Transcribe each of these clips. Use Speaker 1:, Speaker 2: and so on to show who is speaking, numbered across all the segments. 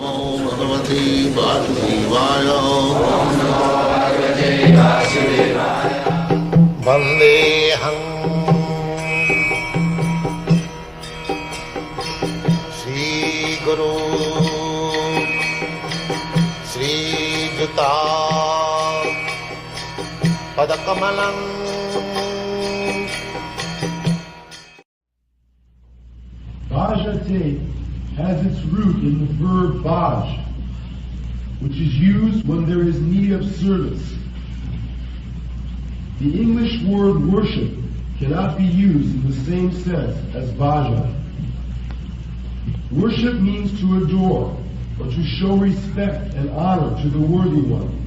Speaker 1: भगवते वासुदेवाय। श्रीगुरु। श्रीयुता। पदकमलम्।
Speaker 2: Its root in the verb bhaj, which is used when there is need of service. The English word worship cannot be used in the same sense as bhaja. Worship means to adore or to show respect and honor to the worthy one.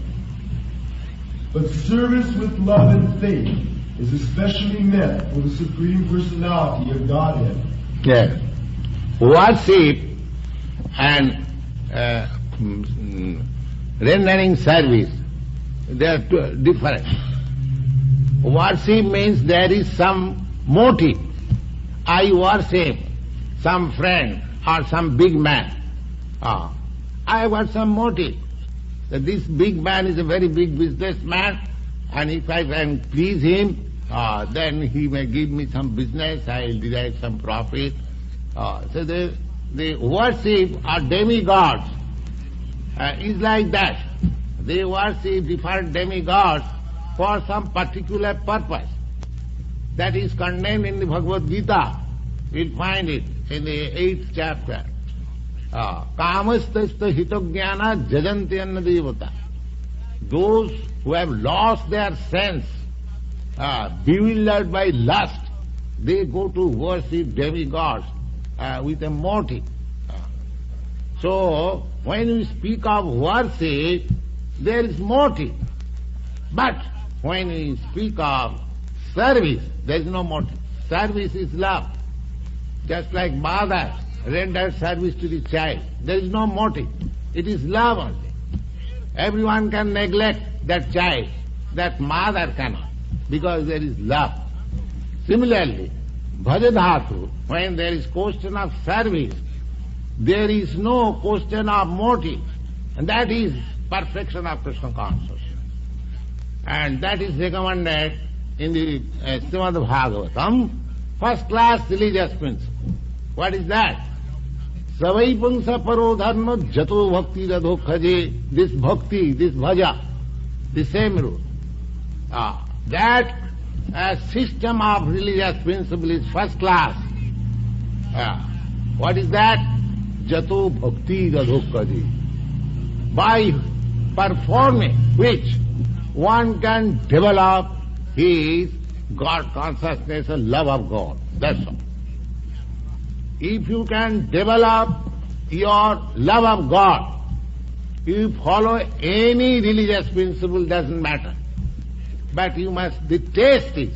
Speaker 2: But service with love and faith is especially meant for the Supreme Personality of Godhead.
Speaker 3: Yes. Worship and uh, mm, rendering service, they are two- different. Worship means there is some motive. I worship some friend or some big man. Ah, I have some motive. That this big man is a very big businessman and if I can please him, ah, then he may give me some business, I will derive some profit. Ah, so the, the worship of demigods uh, is like that. They worship different demigods for some particular purpose. That is contained in the Bhagavad Gita. We'll find it in the eighth chapter. Ah, Kamastasta hitojnana jajantyana devata. Those who have lost their sense, ah, bewildered by lust, they go to worship demigods uh, with a motive. So, when we speak of worship, there is motive. But when we speak of service, there is no motive. Service is love. Just like mother renders service to the child, there is no motive. It is love only. Everyone can neglect that child, that mother cannot, because there is love. Similarly, bhajadhatu, when there is question of service, there is no question of motive, and that is perfection of Krishna consciousness. And that is recommended in the uh, Srimad Bhagavatam, first class religious principle. What is that? Savai pungsa paro dharma jato bhakti radho. This bhakti, this bhaja, the same rule. Ah, that uh, system of religious principle is first class. What is that? Jato bhakti. By performing which one can develop his God consciousness and love of God. That's all. If you can develop your love of God, you follow any religious principle doesn't matter. But you must detest it.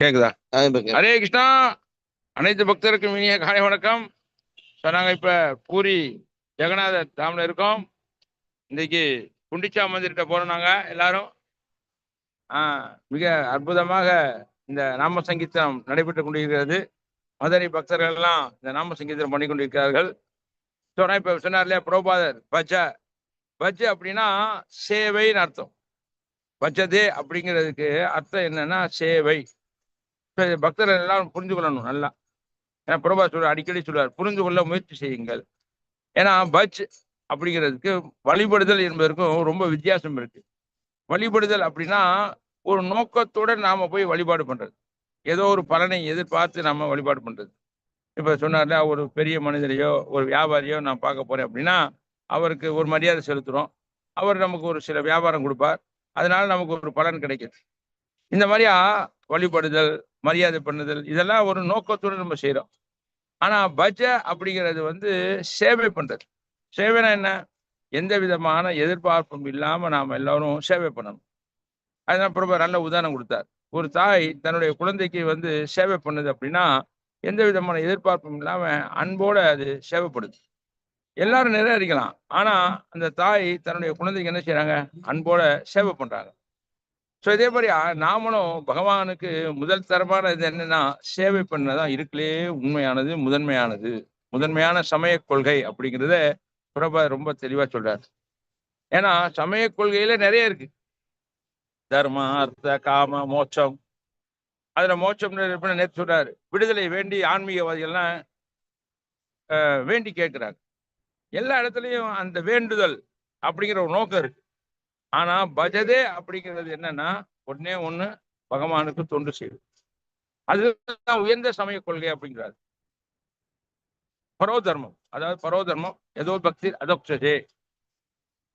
Speaker 4: கேக்குதா. ஹரே கிருஷ்ணா அனைத்து பக்தருக்கும் இனிய காலை வணக்கம் so நாங்கள் இப்போ பூரி ஜெகநாத தாமில் இருக்கோம் இன்னைக்கு குண்டிச்சா மந்திரிட்ட போனோம் நாங்கள் எல்லாரும். மிக அற்புதமாக இந்த நாம சங்கீதம் நடைபெற்று கொண்டிருக்கிறது. மதுரை பக்தர்கள் எல்லாம் இந்த நாம சங்கீதம் பண்ணி கொண்டிருக்கிறார்கள். ஸோ நான் இப்போ சொன்னார் இல்லையா புரோபாதர் பஜ பஜ அப்படின்னா சேவைன்னு அர்த்தம். பஜதே அப்படிங்கிறதுக்கு அர்த்தம் என்னன்னா சேவை. பக்தர்கள் எல்லாரும் புரிந்து கொள்ளணும் நல்லா. ஏன்னா பிரபா சொல்ற அடிக்கடி சொல்லுவார் புரிந்து கொள்ள முயற்சி செய்யுங்கள். ஏன்னா பஜ் அப்படிங்கிறதுக்கு வழிபடுதல் என்பதற்கும் ரொம்ப வித்தியாசம் இருக்கு. வழிபடுதல் அப்படின்னா ஒரு நோக்கத்தோட நாம போய் வழிபாடு பண்றது. ஏதோ ஒரு பலனை எதிர்பார்த்து நாம வழிபாடு பண்றது. இப்ப சொன்னார்ல ஒரு பெரிய மனிதரையோ ஒரு வியாபாரியோ நான் பார்க்க போறேன் அப்படின்னா அவருக்கு ஒரு மரியாதை செலுத்துறோம். அவர் நமக்கு ஒரு சில வியாபாரம் கொடுப்பார். அதனால நமக்கு ஒரு பலன் கிடைக்குது. இந்த மாதிரியா வழிபடுதல் மரியாதை பண்ணுதல் இதெல்லாம் ஒரு நோக்கத்தோட நம்ம செய்யறோம் ஆனா பஜ அப்படிங்கிறது வந்து சேவை பண்றது. சேவைனா என்ன? எந்த விதமான எதிர்பார்ப்பும் இல்லாம நாம எல்லாரும் சேவை பண்ணணும். அதுதான் பிரபு நல்ல உதாரணம் கொடுத்தார். ஒரு தாய் தன்னுடைய குழந்தைக்கு வந்து சேவை பண்ணுது அப்படின்னா எந்த விதமான எதிர்பார்ப்பும் இல்லாம அன்போட அது சேவைப்படுது. எல்லாரும் நிராகரிக்கலாம் ஆனா அந்த தாய் தன்னுடைய குழந்தைக்கு என்ன செய்கிறாங்க அன்போட சேவை பண்றாங்க. ஸோ இதே மாதிரி நாமளும் பகவானுக்கு முதல் தரமான இது என்னன்னா சேவை பண்ணதான் இருக்குலே உண்மையானது முதன்மையானது. முதன்மையான சமய கொள்கை அப்படிங்கிறத பிரபா ரொம்ப தெளிவா சொல்றாரு. ஏன்னா சமய கொள்கையில நிறைய இருக்கு. தர்ம அர்த்த காம மோட்சம். அதுல மோட்சம் நேற்று சொல்றாரு. விடுதலை வேண்டி ஆன்மீகவாதிகள்லாம் அஹ், வேண்டி கேட்கிறாங்க. எல்லா இடத்துலயும் அந்த வேண்டுதல் அப்படிங்கிற ஒரு நோக்கம் இருக்கு. ஆனா பஜதே அப்படிங்கிறது என்னன்னா ஒன்னே ஒண்ணு பகவானுக்கு தொண்டு செய்யுது. அதுதான் உயர்ந்த சமய கொள்கை அப்படிங்கிறாரு. பரோதர்மம். அதாவது பரோதர்மம் ஏதோ பக்தி அதோக்ஷதே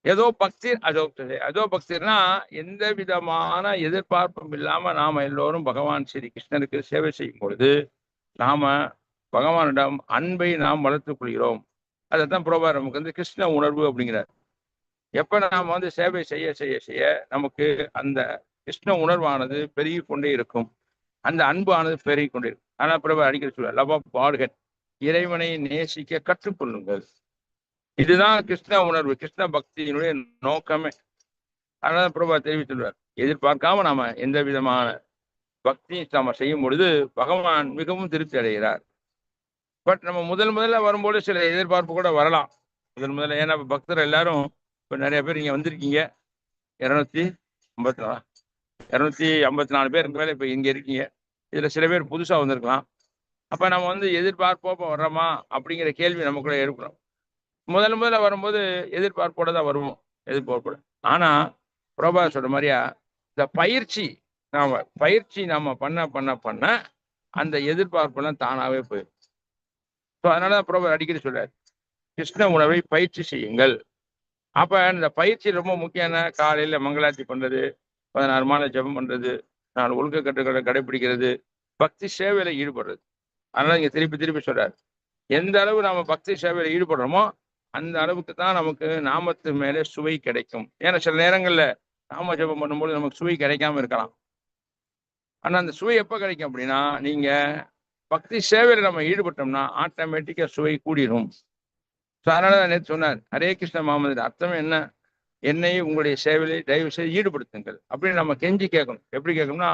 Speaker 4: ஏதோ பக்தி அதோக்ஷதே அதோ பக்தினா எந்த விதமான எதிர்பார்ப்பும் இல்லாம நாம எல்லோரும் பகவான் ஸ்ரீ கிருஷ்ணருக்கு சேவை செய்யும் பொழுது நாம பகவானிடம் அன்பை நாம் வளர்த்துக் கொள்கிறோம். அதைத்தான் புரோபா நமக்கு வந்து கிருஷ்ண உணர்வு அப்படிங்கிறார். எப்ப நாம வந்து சேவை செய்ய செய்ய செய்ய நமக்கு அந்த கிருஷ்ண உணர்வானது பெருகி கொண்டே இருக்கும். அந்த அன்பானது பெருகி கொண்டே இருக்கும். ஆனா பிரபா அடிக்கடி சொல்ல லவ் ஆஃப் காட்ஹெட் இறைவனை நேசிக்க கற்றுக்கொள்ளுங்கள். இதுதான் கிருஷ்ண உணர்வு கிருஷ்ண பக்தியினுடைய நோக்கமே. அதனால பிரபா தெரிவித்துள்ளார் எதிர்பார்க்காம நாம எந்த விதமான பக்தி நாம செய்யும் பொழுது பகவான் மிகவும் திருப்தி அடைகிறார். பட் நம்ம முதல் முதல்ல வரும்போது சில எதிர்பார்ப்பு கூட வரலாம். முதல் முதல்ல ஏன்னா பக்தர் எல்லாரும் இப்போ நிறைய பேர் இங்க வந்திருக்கீங்க. இரநூத்தி ஐம்பத்தி நாலு இரநூத்தி ஐம்பத்தி நாலு பேர் மேலே இப்போ இங்க இருக்கீங்க. இதுல சில பேர் புதுசா வந்திருக்கலாம். அப்ப நம்ம வந்து எதிர்பார்ப்போப்ப வர்றோமா அப்படிங்கிற கேள்வி நமக்குள்ள இருக்கணும் முதல் முதல்ல வரும்போது எதிர்பார்ப்போட தான் வருவோம் எதிர்பார்ப்போட. ஆனா பிரபா சொல்ற மாதிரியா இந்த பயிற்சி நாம பயிற்சி நாம பண்ண பண்ண பண்ண அந்த எதிர்பார்ப்பெல்லாம் தானாவே போயிடும். ஸோ அதனால தான் பிரபா அடிக்கடி சொல்றாரு கிருஷ்ண உணவை பயிற்சி செய்யுங்கள். அப்ப இந்த பயிற்சி ரொம்ப முக்கியமான காலையில் காலையில மங்களாத்தி பண்றது பதினாறு மாலை ஜெபம் பண்றது நாலு ஒழுக்க கட்டுக்களை கடைபிடிக்கிறது பக்தி சேவையில ஈடுபடுறது. அதனால இங்க திருப்பி திருப்பி சொல்றாரு. எந்த அளவு நாம பக்தி சேவையில ஈடுபடுறோமோ அந்த அளவுக்கு தான் நமக்கு நாமத்து மேலே சுவை கிடைக்கும். ஏன்னா சில நேரங்கள்ல நாம ஜெபம் பண்ணும்போது நமக்கு சுவை கிடைக்காம இருக்கலாம். ஆனா அந்த சுவை எப்ப கிடைக்கும் அப்படின்னா நீங்க பக்தி சேவையில நம்ம ஈடுபட்டோம்னா ஆட்டோமேட்டிக்கா சுவை கூடிரும். ஸோ அதனால தான் நேற்று சொன்னார் ஹரே கிருஷ்ண மாமதின் அர்த்தம் என்ன? என்னையும் உங்களுடைய சேவையில தயவு செய்து ஈடுபடுத்துங்கள். அப்படின்னு நம்ம கெஞ்சி கேட்கணும். எப்படி கேட்கணும்னா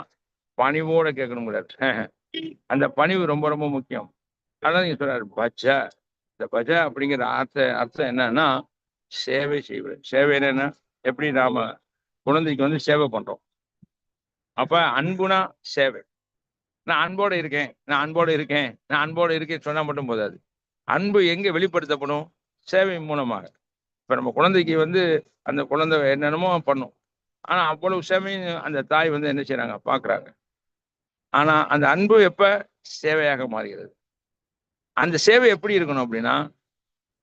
Speaker 4: பணிவோட கேட்கணுங்கிறார். அந்த பணிவு ரொம்ப ரொம்ப முக்கியம். அதான் நீங்க சொல்றாரு பஜ இந்த பஜ அப்படிங்கிற அர்த்த அர்த்தம் என்னன்னா சேவை செய்வது. சேவைன்னு என்ன? எப்படி நாம குழந்தைக்கு வந்து சேவை பண்றோம்? அப்ப அன்புனா சேவை. நான் அன்போட இருக்கேன் நான் அன்போட இருக்கேன் நான் அன்போட இருக்கேன் சொன்னா மட்டும் போதாது. அன்பு எங்க வெளிப்படுத்தப்படும்? சேவை மூலமாக. இப்ப நம்ம குழந்தைக்கு வந்து அந்த குழந்தை என்னென்னமோ பண்ணும். ஆனா அவ்வளவு சேவையும் அந்த தாய் வந்து என்ன செய்யறாங்க பாக்குறாங்க. ஆனா அந்த அன்பு எப்ப சேவையாக மாறுகிறது? அந்த சேவை எப்படி இருக்கணும் அப்படின்னா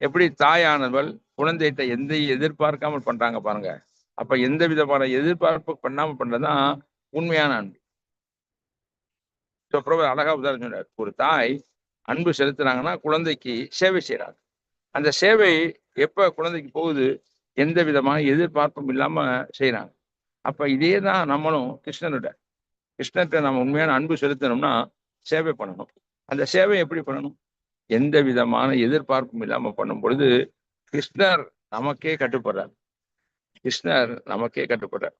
Speaker 4: எப்படி தாயானவள் குழந்தைகிட்ட எந்த எதிர்பார்க்காமல் பண்றாங்க பாருங்க. அப்ப எந்த விதமான எதிர்பார்ப்பு பண்ணாம பண்றதுதான் உண்மையான அன்பு. So, அழகா உதாரணம் சொன்னார் ஒரு தாய் அன்பு செலுத்துறாங்கன்னா குழந்தைக்கு சேவை செய்யறாங்க அந்த சேவை எப்ப குழந்தைக்கு போகுது? எந்த விதமான எதிர்பார்ப்பும் இல்லாம செய்யறாங்க அப்ப இதே தான் நம்மளும் கிருஷ்ணனோட கிருஷ்ணர்கிட்ட நம்ம உண்மையான அன்பு செலுத்தணும்னா சேவை பண்ணணும். அந்த சேவை எப்படி பண்ணணும்? எந்த விதமான எதிர்பார்ப்பும் இல்லாம பண்ணும் பொழுது கிருஷ்ணர் நமக்கே கட்டுப்படுறார். கிருஷ்ணர் நமக்கே கட்டுப்படுறார்.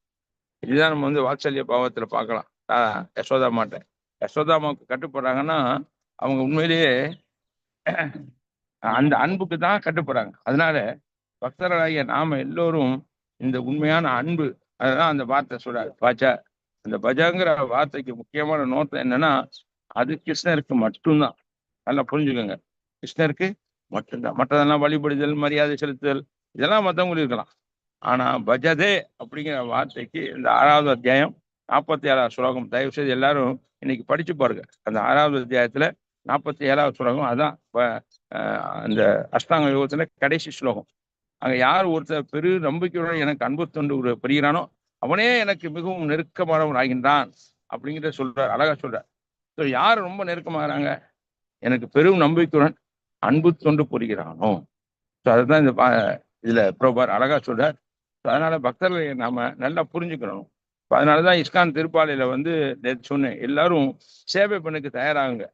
Speaker 4: இதுதான் நம்ம வந்து வாத்சல்ய பாவத்துல பார்க்கலாம். யசோதா மாட்டேன் யசோதா அம்மாவுக்கு கட்டுப்படுறாங்கன்னா அவங்க உண்மையிலேயே அந்த அன்புக்கு தான் கட்டுப்படுறாங்க. அதனால பக்தர்களாகிய நாம எல்லோரும் இந்த உண்மையான அன்பு அதுதான் அந்த வார்த்தை சொல்றாரு. பாச்சா அந்த பஜாங்கிற வார்த்தைக்கு முக்கியமான நோக்கம் என்னன்னா அது கிருஷ்ணருக்கு மட்டும்தான். நல்லா புரிஞ்சுக்கோங்க. கிருஷ்ணருக்கு மட்டும்தான். மற்றதெல்லாம் வழிபடுதல் மரியாதை செலுத்துதல் இதெல்லாம் மற்றவங்களுக்கு இருக்கலாம். ஆனா பஜதே அப்படிங்கிற வார்த்தைக்கு இந்த ஆறாவது அத்தியாயம் நாற்பத்தி ஏழாவது ஸ்லோகம் தயவு செய்து எல்லாரும் இன்னைக்கு படிச்சு பாருங்க. அந்த ஆறாவது அத்தியாயத்துல நாற்பத்தி ஏழாவது ஸ்லோகம் அதான் அந்த அஷ்டாங்க யோகத்துல கடைசி ஸ்லோகம் அங்க யார் ஒருத்தர் பெரு நம்பிக்கையுடன் எனக்கு அன்பு தொண்டு ஒரு அவனே எனக்கு மிகவும் நெருக்கமானவன் ஆகின்றான் அப்படிங்கிறத சொல்றார் அழகா சொல்றார் ஸோ யார் ரொம்ப நெருக்கமாகறாங்க? எனக்கு பெரும் நம்பிக்கையுடன் அன்பு தொண்டு புரிகிறானோ. ஸோ அதுதான் இந்த பா- இதுல புரோபார் அழகா சொல்றார். ஸோ அதனால பக்தர்களை நாம நல்லா புரிஞ்சுக்கணும். அதனால தான் இஸ்கான் திருப்பாலையில வந்து நேத்து சொன்னேன். எல்லாரும் சேவை பண்ணுக்கு தயாராகுங்க.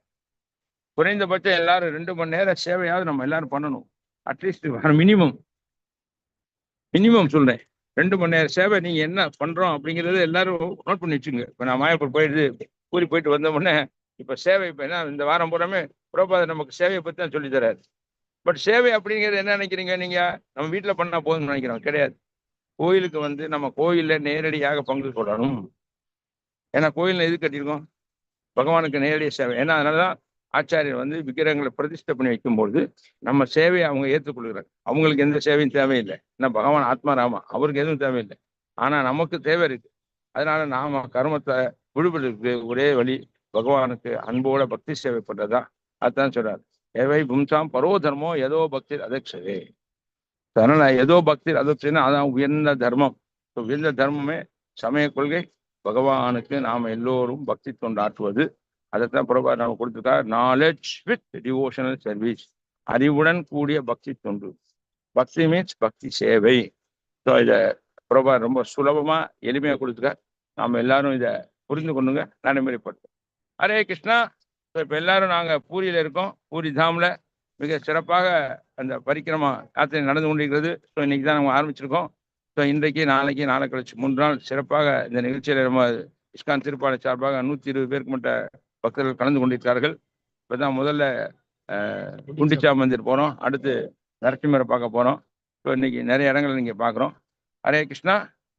Speaker 4: குறைந்தபட்சம் எல்லாரும் ரெண்டு மணி நேரம் சேவையாவது நம்ம எல்லாரும் பண்ணணும். அட்லீஸ்ட் மினிமம் மினிமம் சொல்றேன். ரெண்டு மணி நேரம் சேவை நீங்க என்ன பண்றோம் அப்படிங்கறது எல்லாரும் நோட் பண்ணி வச்சுங்க. இப்ப நான் மாயப்பூர் போயிடுது பூரி போயிட்டு வந்த உடனே இப்ப சேவை இப்ப என்ன இந்த வாரம் பூராமே புரோபாத நமக்கு சேவையை பத்தி தான் சொல்லி தராரு. பட் சேவை அப்படிங்கிறது என்ன நினைக்கிறீங்க நீங்க? நம்ம வீட்டுல பண்ணா போதும்னு நினைக்கிறோம். கிடையாது. கோயிலுக்கு வந்து நம்ம கோயிலில் நேரடியாக பங்கு கொள்ளணும் ஏன்னா கோயிலில் எது கட்டியிருக்கோம்? பகவானுக்கு நேரடியாக சேவை. ஏன்னா அதனாலதான் ஆச்சாரியர் வந்து விக்கிரகங்களை பிரதிஷ்டை பண்ணி வைக்கும்பொழுது நம்ம சேவையை அவங்க ஏற்றுக்கொள்கிறாங்க அவங்களுக்கு எந்த சேவையும் தேவையில்லை. ஏன்னா பகவான் ஆத்மாராமா அவருக்கு எதுவும் தேவையில்லை. ஆனா நமக்கு தேவை இருக்கு. அதனால நாம கர்மத்தை விடுபடுறதுக்கு ஒரே வழி பகவானுக்கு அன்போட பக்தி சேவை பண்றதுதான். அதுதான் சொல்றாரு. ஏவை பும்சாம் பரோ தர்மோ ஏதோ பக்தி அதக்ஷதே. அதனால ஏதோ பக்தி அதக்ஷனா அதான் உயர்ந்த தர்மம். உயர்ந்த தர்மமே சமய கொள்கை. பகவானுக்கு நாம எல்லோரும் பக்தி தொண்டாற்றுவது அதைத்தான் பிரபா நம்ம கொடுத்துருக்கா நாலேஜ் வித் டிவோஷனல் சர்வீஸ் அறிவுடன் கூடிய பக்தி தொண்டு. பக்தி மீன்ஸ் பக்தி சேவை. ஸோ இதை பிரபா ரொம்ப சுலபமா எளிமையாக கொடுத்துருக்கா நாம எல்லாரும் இதை புரிந்து கொண்டுங்க நடைமுறைப்படுத்தும் ஹரே கிருஷ்ணா. ஸோ இப்போ எல்லாரும் நாங்க பூரியில இருக்கோம். பூரி தாம்ல மிக சிறப்பாக அந்த பரிக்கிரமா யாத்திரை நடந்து கொண்டிருக்கிறது. ஸோ இன்னைக்கு தான் நம்ம ஆரம்பிச்சிருக்கோம். ஸோ இன்றைக்கு நாளைக்கு நாளை கழிச்சு மூன்று நாள் சிறப்பாக இந்த நிகழ்ச்சியில் நம்ம இஸ்கான் திருப்பாளர் சார்பாக நூற்றி இருபது பேருக்கு மட்டும் பக்தர்கள் கலந்து கொண்டிருக்கிறார்கள். இப்பதான் முதல்ல குண்டிச்சா மந்திர் போறோம். அடுத்து நரசிம்மரை பார்க்க போகிறோம் ஸோ இன்னைக்கு நிறைய இடங்களை நீங்க பார்க்குறோம். ஹரே கிருஷ்ணா.